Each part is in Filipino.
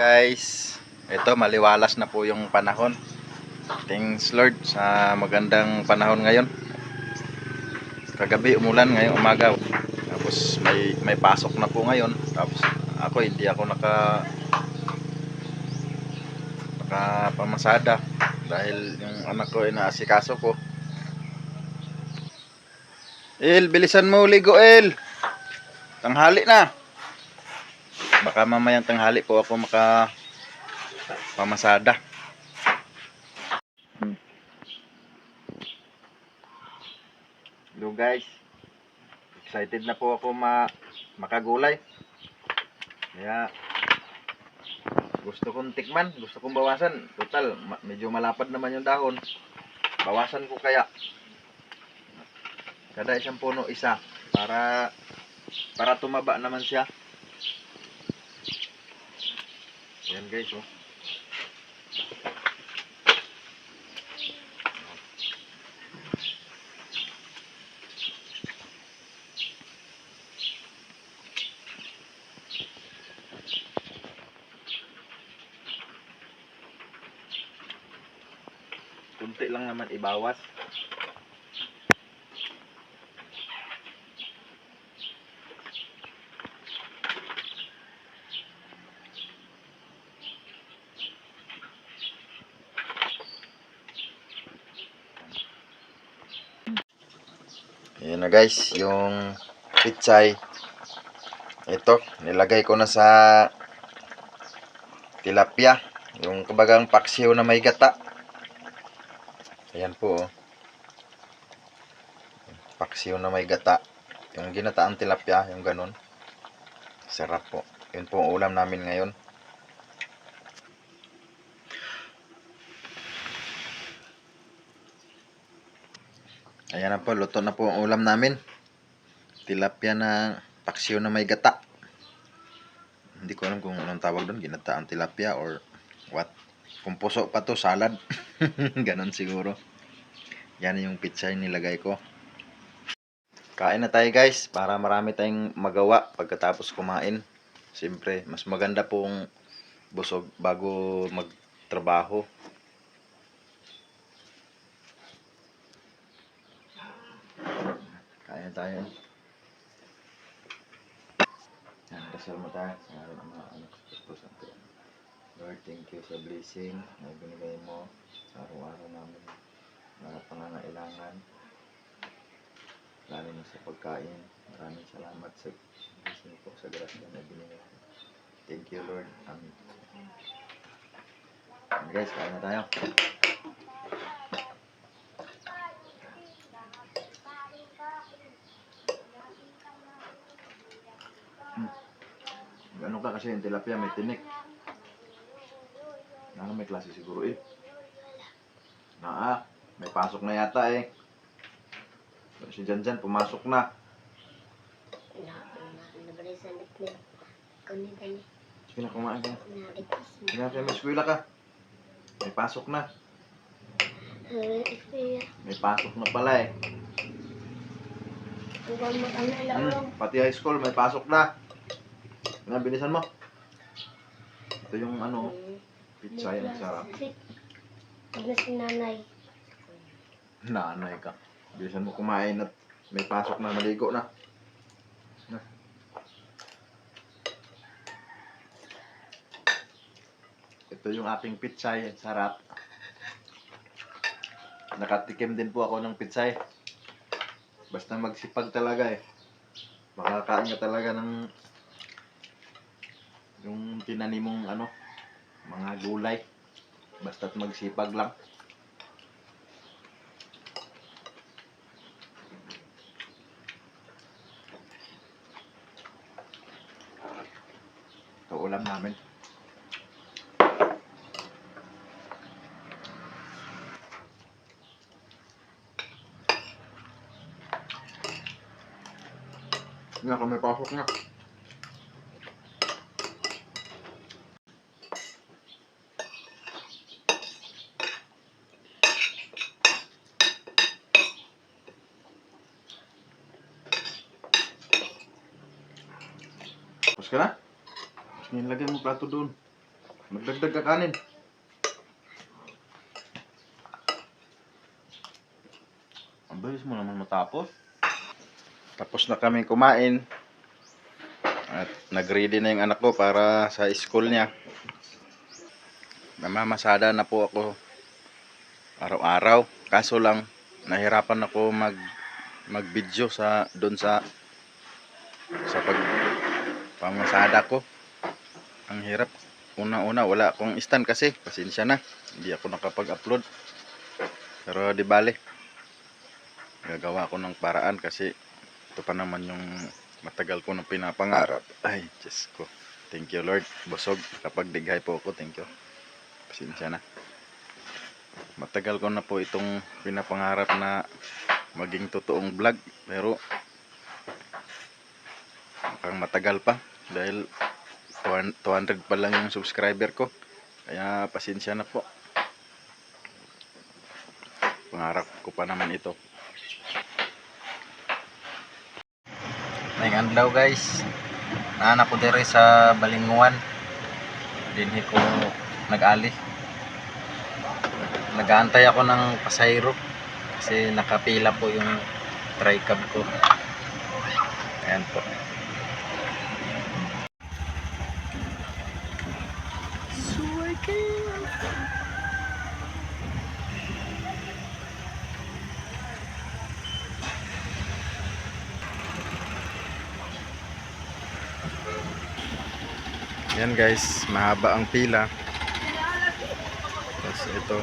Guys, ito maliwalas na po yung panahon. Thanks Lord sa magandang panahon ngayon. Kagabi umulan ngayong umaga. Tapos may may pasok na po ngayon. Tapos ako hindi ako naka nakapamasada dahil yung anak ko inaasikaso ko. El, bilisan mo ligo El. Tanghali na. Baka mamayang tanghali po ako maka pamasada. Hello guys. Excited na po ako ma makagulay. Kaya gusto kong tikman, gusto kong bawasan. Total, medyo malapad naman yung dahon. Bawasan ko kaya. Kada isang puno isa para para tumaba naman siya. Ayan guys, oh. Kunti lang naman ibawas. Ayan na guys, yung pitsay. Ito, nilagay ko na sa tilapia. Yung kabagang paksiw na may gata. Ayan po oh. Paksiw na may gata. Yung ginataang tilapia, yung ganun. Sarap po. Yun po ang ulam namin ngayon. Ayan na po, luto na po ang ulam namin. Tilapia na paksiw na may gata. Hindi ko alam kung anong tawag doon, ginataang tilapia or what. Kung puso pa to, salad. Ganon siguro. Yan yung pizza yung nilagay ko. Kain na tayo guys, para marami tayong magawa pagkatapos kumain. Siyempre, mas maganda pong busog bago magtrabaho. Kain na tayo. Dasal mo tayo. Sa ngalan ng mga anak sa Espiritu Santo. Lord, thank you sa blessing na binigay mo sa araw-araw namin mga pangangailangan. Lalo na sa pagkain. Maraming salamat sa blessing po sa grasya na binigay. Thank you, Lord. Amen. Guys, kain na tayo. Ano ka kasi yung tilapia may tinik. Ano may klase siguro eh. Naa, may pasok na yata eh. Si Janjan pumasok na. Sige na kumain ka. Na. Sige na kaya may eskwela ka. May pasok na. May pasok na pala eh. Kami Hmm, pati high school may pasok na. Ano, bilisan mo. Ito yung ano, pizza yung sarap. Na si nanay. Nanay ka. Bilisan mo kumain at may pasok na, maligo na. Na. Ito yung aking pitsay, sarap. Nakatikim din po ako ng pitsay. Basta magsipag talaga eh. Makakain ka talaga ng yung tinanim mong ano, mga gulay. Basta't magsipag lang. Ito ulam namin. Nga may pasok nga. Tapos ka na? Nilagay mo plato doon. Magdagdag ka kanin. Ang bilis mo naman matapos. Tapos na kami kumain. At nag-ready na yung anak ko para sa school niya. Namamasada na po ako araw-araw. Kaso lang, nahirapan ako mag mag-video sa doon sa pamasada ko. Ang hirap. Una-una wala akong stand kasi. Pasensya na. Hindi ako nakapag-upload. Pero di bale. Gagawa ko ng paraan kasi ito pa naman yung matagal ko nang pinapangarap. Ay, Diyos ko. Thank you Lord. Busog. Kapag dighay po ako, thank you. Pasensya na. Matagal ko na po itong pinapangarap na maging totoong vlog. Pero mukhang matagal pa. Dahil 200 pa lang yung subscriber ko. Kaya pasensya na po. Pangarap ko pa naman ito. May adlaw guys. Naana ko dire sa Balinguan. Dinhi ko nag-ali. Nag-aantay ako ng pasayro kasi nakapila po yung tricab ko. Ayan po. Yan guys, mahaba ang pila. Tapos ito.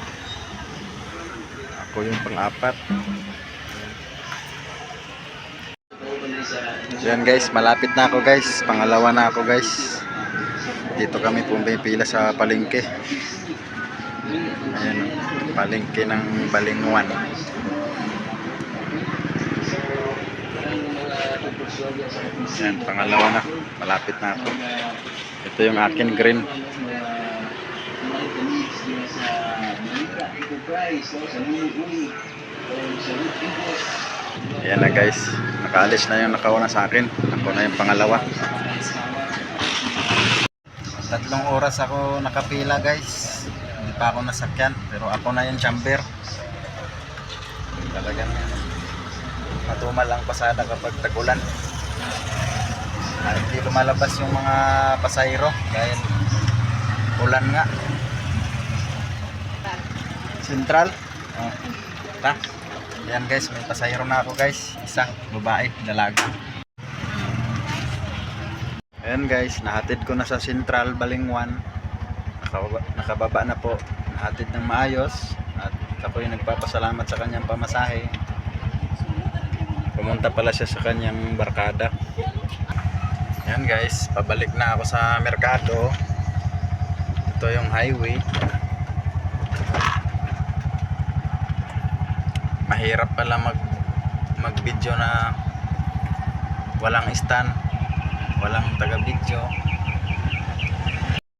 Ako yung pang-apat. Yan guys, malapit na ako guys. Pangalawa na ako guys. Dito kami pumipila sa palengke. Ayan, palengke ng Balinguan. Yan, pangalawa na. Malapit na ako. Ito yung akin green. Ayan na guys. Nakaalis na yung nakauna sa akin. Ako na yung pangalawa. Tatlong oras ako nakapila guys. Hindi pa ako nasakyan. Pero ako na yung chamber. Talagang matumal ang pasada kapag tagulan. Ah, hindi lumalabas yung mga pasayro dahil ulan nga. Central. Oh. Yan guys, may pasayro na ako guys. Isa, babae, dalaga. Ayan guys, nahatid ko na sa Central Balingwan. Nakababa, nakababa na po. Nahatid ng maayos. At ako yung nagpapasalamat sa kanyang pamasahe. Pumunta pala siya sa kanyang barkada. Yan guys, pabalik na ako sa merkado. Ito yung highway. Mahirap pala mag mag-video na walang stand, walang taga-video.